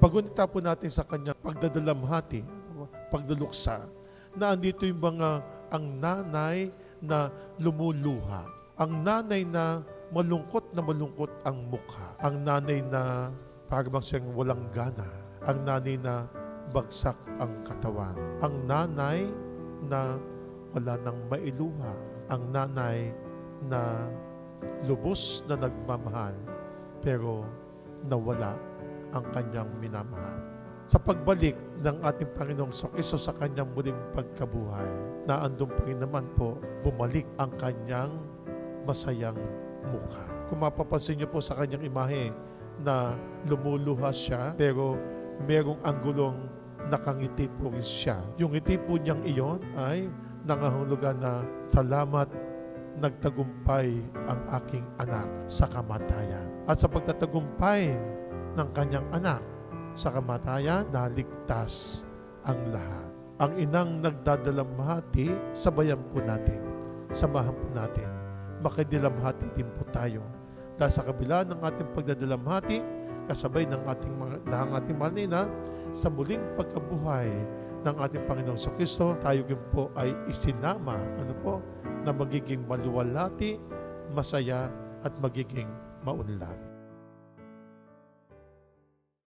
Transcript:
Napagunita po natin sa kanyang pagdadalamhati, pagduluksa, na andito yung mga ang nanay na lumuluha. Ang nanay na malungkot na malungkot ang mukha. Ang nanay na parang siyang walang gana. Ang nanay na bagsak ang katawan. Ang nanay na wala nang mailuha. Ang nanay na lubos na nagmamahal pero nawala ang kanyang minamahal. Sa pagbalik ng ating Panginoong Kristo sa kanyang muling pagkabuhay, na andun pa rin naman po, bumalik ang kanyang masayang mukha. Kung mapapansin niyo po sa kanyang imahe na lumuluha siya, pero merong anggulong nakangiti po rin siya. Yung ngiti po niyang iyon ay nangahulugan na salamat nagtagumpay ang aking anak sa kamatayan. At sa pagtatagumpay ng kanyang anak sa kamatayan, naligtas ang lahat. Ang inang nagdadalamhati, sabayan po natin. Samahan po natin. Makidalamhati din po tayo. Dahil sa kabila ng ating pagdadalamhati, kasabay ng ating mga ng ating manina sa muling pagkabuhay ng ating Panginoong sa Kristo, tayo din po ay isinama ano po, na magiging maluwalhati, masaya at magiging maunlad.